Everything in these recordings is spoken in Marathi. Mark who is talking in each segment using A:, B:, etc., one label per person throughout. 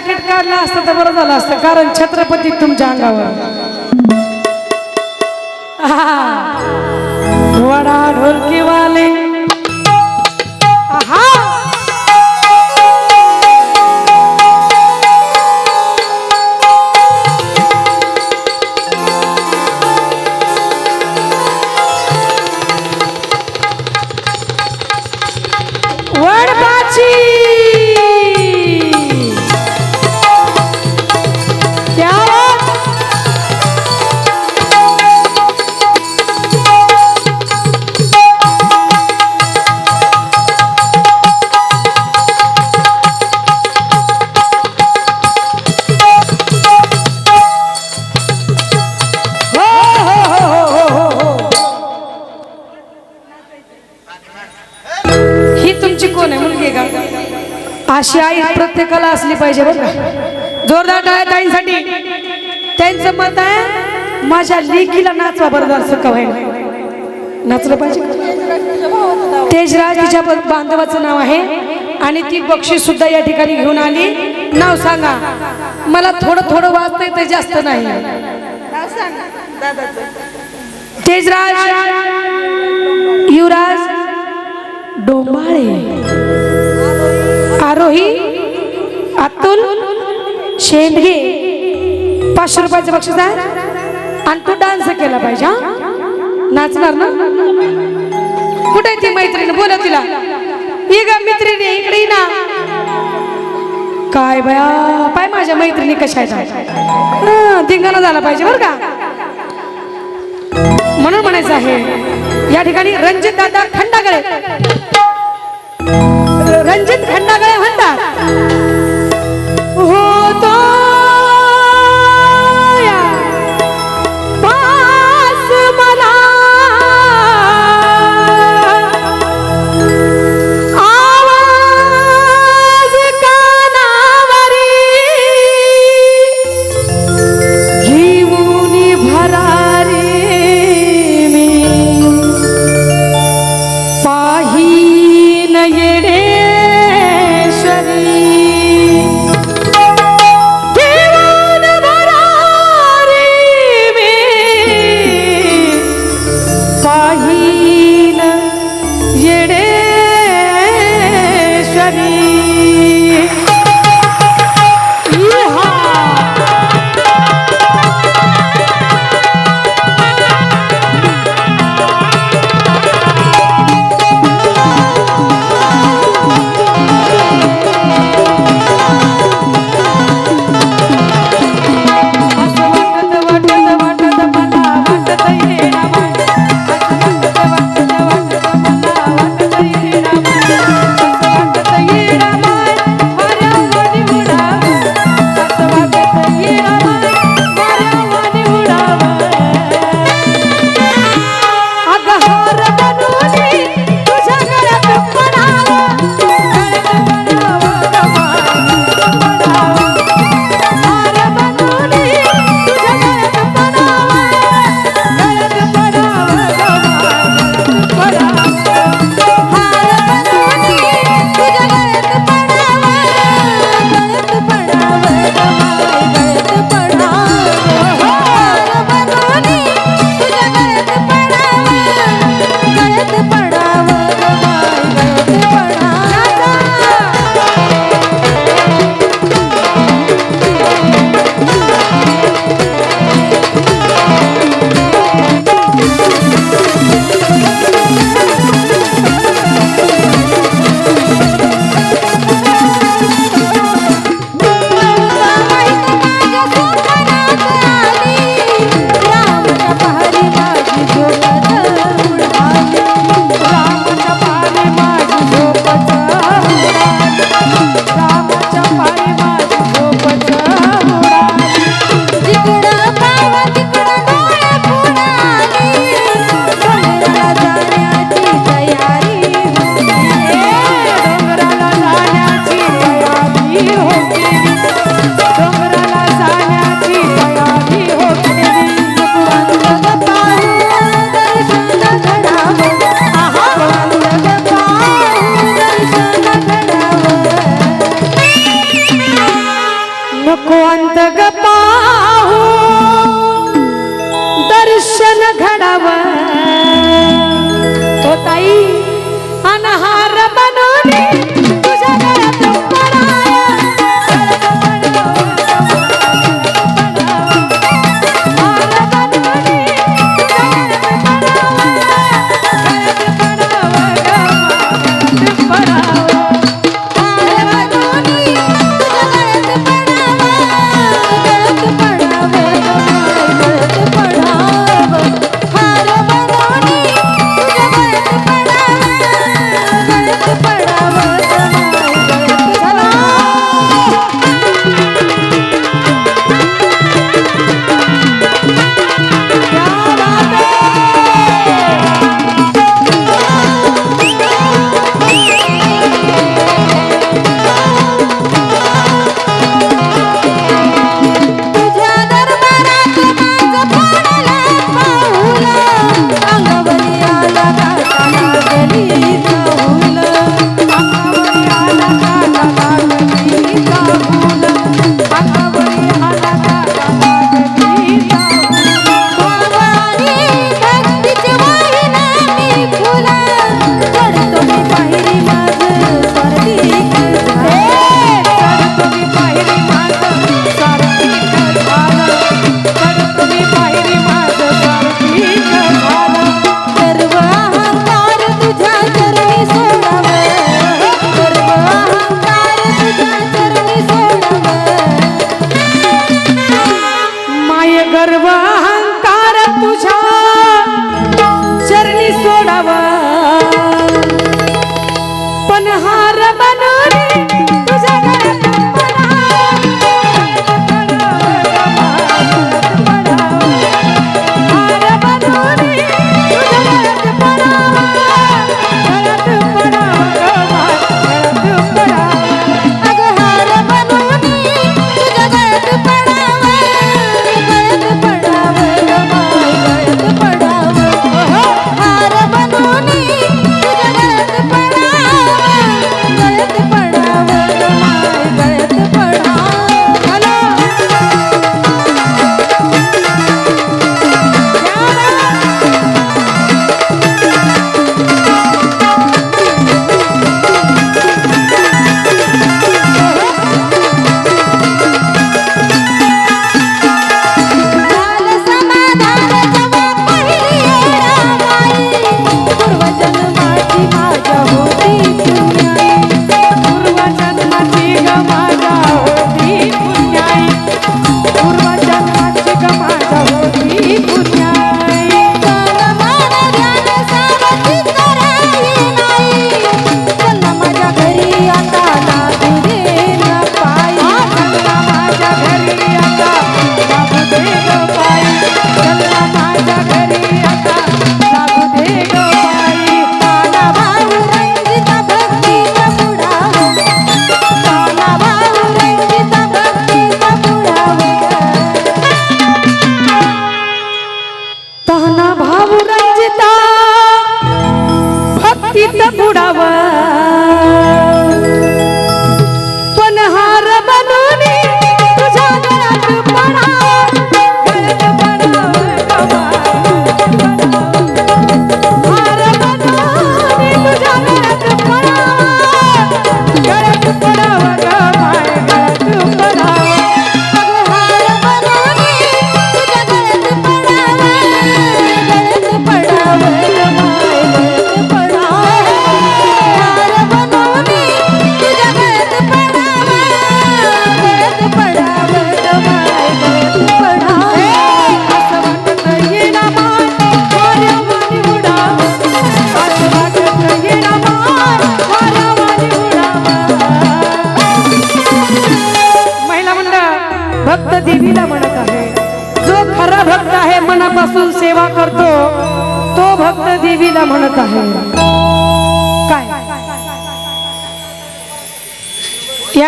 A: जॅकेट काढलं असतं तर बरं झालं असतं कारण छत्रपती तुमच्या अंगावर. वडा वडा ढोलकीवाले अशी आई प्रत्येकाला असली पाहिजे बघा जोरदार टाळ्या ताईंसाठी. त्यांचं मत आहे माझ्या लेकीला नाचवा बरं सकाळ नाचलं पाहिजे तेजराज तिच्या बांधवाचं नाव आहे आणि ती बक्षीस सुद्धा या ठिकाणी घेऊन आली. नाव सांगा. मला थोडं थोडं वाचता येतं जास्त नाही. तेजराज युवराज डोंबाळे. आरोही अतुल शेंडगे. पाचशे रुपयाचं बक्षीस आहे. आणि तो डान्स केला पाहिजे हा? नाचणार ना? कुठे आहे ती मैत्रीण? बोला तिला. ही ग मैत्रिणी इकडे ना. काय बया? पाय माझ्या मैत्रिणी कशा आहेत? धिंगाणा झाला पाहिजे बरं का? म्हणून म्हणायचं आहे या ठिकाणी रणजित दादा खंडागळे. रणजित खंडागळे म्हणतात.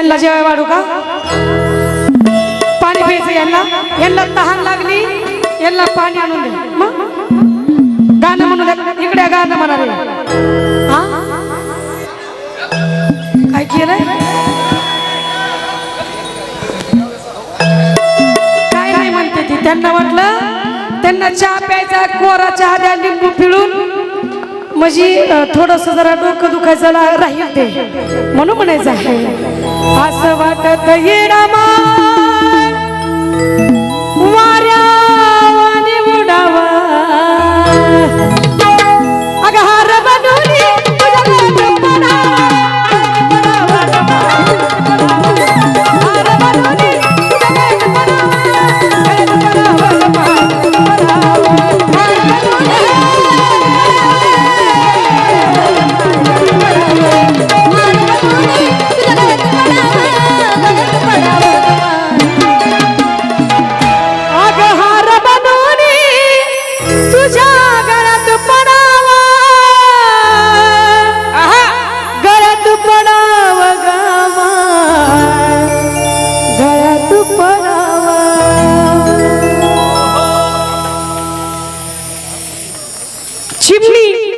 A: यांना जेवाय वाढू का? पाणी प्यायचं यांना? यांना तहान लागली यांना पाणी आणून दे. मग? गाणं म्हणू द्या इकडे गाणं म्हणा रे हा? काय केलंय? काय नाही म्हणते ती. त्यांना वाटलं त्यांना चहा प्यायचा कोरा चहा द्या लिंबू पिळून. म्हणजे थोडस जरा डोकं दुखायचं राहील ते. म्हणून म्हणायचं आहे. असं वाटत येणार